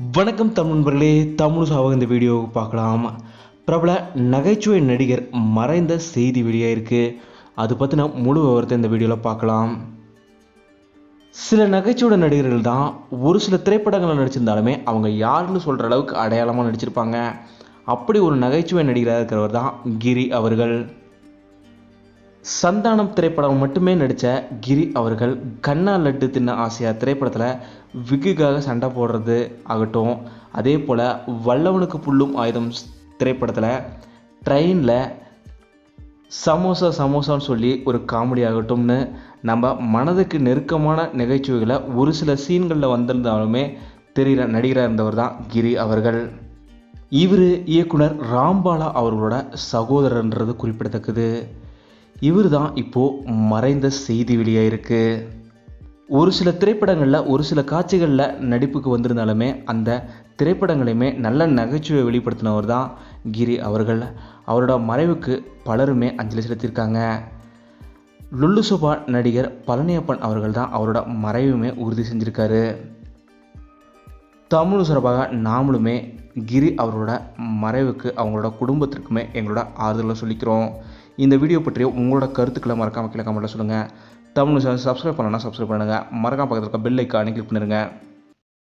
வணக்கம் தமிழ் நண்பர்களே தமிழ் சாவக இந்த வீடியோவை பார்க்கலாம். பிரபல நகைச்சுவை நடிகர் மறைந்த செய்தி வெளியாயிருக்கு. அது பற்றின முழு விவரத்தை இந்த வீடியோவில் பார்க்கலாம். சில நகைச்சுவை நடிகர்கள் தான் ஒரு சில திரைப்படங்களில் நடிச்சிருந்தாலுமே அவங்க யாருன்னு சொல்கிற அளவுக்கு அடையாளமாக நடிச்சிருப்பாங்க. அப்படி ஒரு நகைச்சுவை நடிகராக இருக்கிறவர் தான் கிரி அவர்கள். சந்தானம் திரைப்படம் மட்டுமே நடித்த கிரி அவர்கள் கண்ணா லட்டு தின்ன ஆசையா திரைப்படத்தில் விக்குக்காக சண்டை போடுறது ஆகட்டும். அதே போல் வல்லவனுக்கு புல்லும் ஆயுதம் திரைப்படத்தில் ட்ரெயினில் சமோசா சமோசான்னு சொல்லி ஒரு காமெடி ஆகட்டும்னு நம்ம மனதுக்கு நெருக்கமான நிகழ்ச்சிகளை ஒரு சில சீன்களில் வந்திருந்தாலுமே தெரியல நடிகராக இருந்தவர் தான் கிரி அவர்கள். இவர் இயக்குனர் ராம்பாலா அவர்களோட சகோதரன்றது குறிப்பிடத்தக்கது. இவர் தான் இப்போது மறைந்த செய்தி வெளியாயிருக்கு ஒரு சில திரைப்படங்களில் ஒரு சில காட்சிகளில் நடிப்புக்கு வந்திருந்தாலுமே அந்த திரைப்படங்களையுமே நல்ல நகைச்சுவை வெளிப்படுத்தினவர் தான் கிரி அவர்கள். அவரோட மறைவுக்கு பலருமே அஞ்சலி செலுத்தியிருக்காங்க. லுல்லு சுபா நடிகர் பழனியப்பன் அவர்கள் தான் அவரோட மறைவுமே உறுதி செஞ்சுருக்காரு. தமிழ் சார்பாக நாமளுமே கிரி அவரோட மறைவுக்கு அவங்களோட குடும்பத்திற்குமே எங்களோட ஆறுதலை சொல்லிக்கிறோம். இந்த வீடியோ பற்றிய உங்களோட கருத்துக்களை மறக்காமல் கீழே கமெண்ட்டில் சொல்லுங்கள் தமிழ் சப்ஸ்கிரைப் பண்ணலன்னா சப்ஸ்கிரைப் பண்ணுங்கள் மறக்காம பக்கத்தில் இருக்க பெல் ஐக்கானே கிளிக் பண்ணிடுங்க